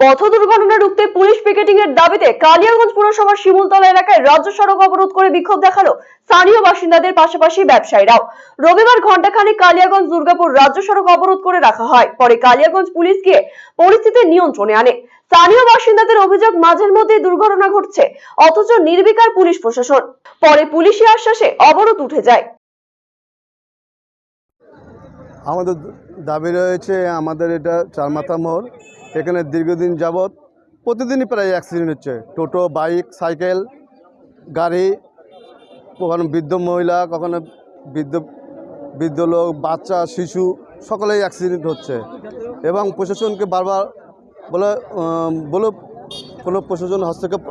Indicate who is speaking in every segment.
Speaker 1: পথ দুর্ঘটনা রুখতে পুলিশ পিকেটিং এর দাবিতে কালিয়াগঞ্জ পুরসভার শিমুলতলা এলাকায় রাজ্য সড়ক অবরোধ করে বিক্ষোভ দেখাল স্থানীয় বাসিন্দাদের পাশাপাশি ব্যবসায়ীরাও। রবিবার ঘণ্টাখানেক কালিয়াগঞ্জ, দুর্গাপুর রাজ্য সড়ক অবরোধ করে রাখা হয়। পরে কালিয়াগঞ্জ পুলিশ গিয়ে পরিস্থিতি নিয়ন্ত্রণে আনে। স্থানীয় বাসিন্দাদের অভিযোগ, মাঝের মধ্যে দুর্ঘটনা ঘটছে, অথচ নির্বিকার পুলিশ প্রশাসন। পরে পুলিশি আশ্বাসে অবরোধ উঠে যায়।
Speaker 2: আমাদের দাবি রয়েছে, আমাদের এটা চারমাথা মোড় এখানে দীর্ঘদিন যাবৎ প্রতিদিনই প্রায় অ্যাক্সিডেন্ট হচ্ছে। টোটো বাইক সাইকেল গাড়ি, কখনো বৃদ্ধ মহিলা, কখনো বৃদ্ধ বৃদ্ধ লোক, বাচ্চা, শিশু, সকলেই অ্যাক্সিডেন্ট হচ্ছে। এবং প্রশাসনকে বারবার বলে বলে কোনো প্রশাসন হস্তক্ষেপ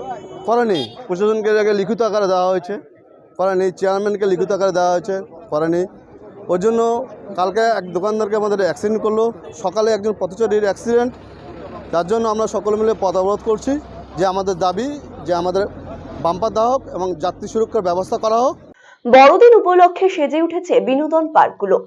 Speaker 2: করেনি। প্রশাসনকে আগে লিখিত আকারে দেওয়া হয়েছে, করেনি চেয়ারম্যানকে লিখিত আকারে দেওয়া হয়েছে, করেনি। ওর জন্য কালকে এক দোকানদারকে আমাদের অ্যাক্সিডেন্ট করল। সকালে একজন পথচারীর অ্যাক্সিডেন্ট যার জন্য আমরা সকলে মিলে পথ অবরোধ করছি যে আমাদের দাবি যে আমাদের বাম্পার দেওয়া হোক এবং যাত্রী সুরক্ষার ব্যবস্থা করা হোক।
Speaker 1: বড়দিন উপলক্ষে সেজে উঠেছে বিনোদন পার্কগুলো।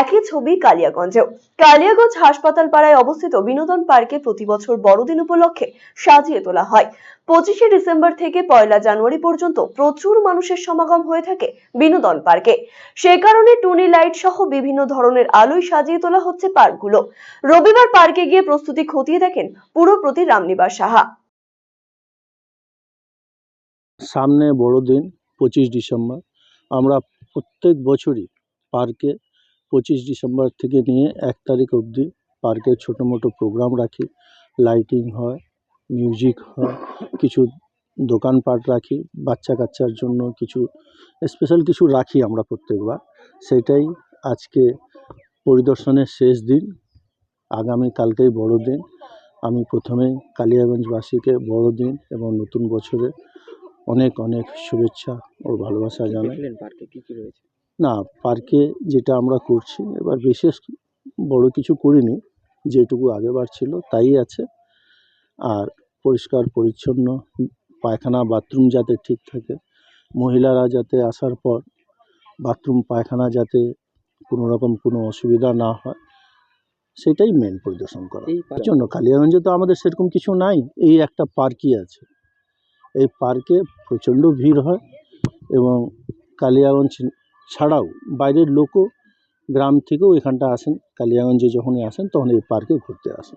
Speaker 1: একই ছবি কালিয়াগঞ্জেও। কালিয়াগঞ্জ হাসপাতাল পাড়ায় অবস্থিত বিনোদন পার্কে প্রতি বছর বড়দিন উপলক্ষে সাজিয়ে তোলা হয়। পঁচিশে ডিসেম্বর থেকে পয়লা জানুয়ারি পর্যন্ত প্রচুর মানুষের সমাগম হয়ে থাকে বিনোদন পার্কে। সে কারণে টুনি লাইট সহ বিভিন্ন ধরনের আলোয় সাজিয়ে তোলা হচ্ছে পার্কগুলো। রবিবার পার্কে গিয়ে প্রস্তুতি খতিয়ে দেখেন পুরোপ্রতি রামনিবাস সাহা।
Speaker 3: সামনে বড়দিন, পঁচিশ ডিসেম্বর। আমরা প্রত্যেক বছরই পার্কে পঁচিশ ডিসেম্বর থেকে নিয়ে এক তারিখ অবধি পার্কে ছোটো মোটো প্রোগ্রাম রাখি। লাইটিং হয়, মিউজিক হয়, কিছু দোকানপাট রাখি, বাচ্চা কাচ্চার জন্য কিছু, স্পেশাল কিছু রাখি আমরা প্রত্যেকবার। সেটাই আজকে পরিদর্শনের শেষ দিন। আগামী কালকেই বড়দিন। আমি প্রথমেই কালিয়াগঞ্জবাসীকে বড়দিন এবং নতুন বছরে অনেক অনেক শুভেচ্ছা ও ভালোবাসা জানাই।
Speaker 4: পার্কে কি কি রয়েছে?
Speaker 3: না পার্কে যেটা আমরা করছি এবার বিশেষ বড় কিছু করিনি যেটুকু আগেবার ছিল তাই আছে। আর পরিষ্কার পরিচ্ছন্ন পায়খানা বাথরুম যাতে ঠিক থাকে মহিলারা যাতে আসার পর বাথরুম পায়খানা যাতে কোনো রকম কোনো অসুবিধা না হয় সেটাই মেন পরিদর্শন করা। জন্য কালিয়াগঞ্জে তো আমাদের সেরকম কিছু নাই এই একটা পার্কই আছে। এই পার্কে প্রচণ্ড ভিড় হয় এবং কালিয়াগঞ্জ ছাড়াও বাইরের লোকও গ্রাম থেকেও এখানটা আসেন, কালিয়াগঞ্জে যখনই আসেন তখন এই পার্কে ঘুরতে আসেন।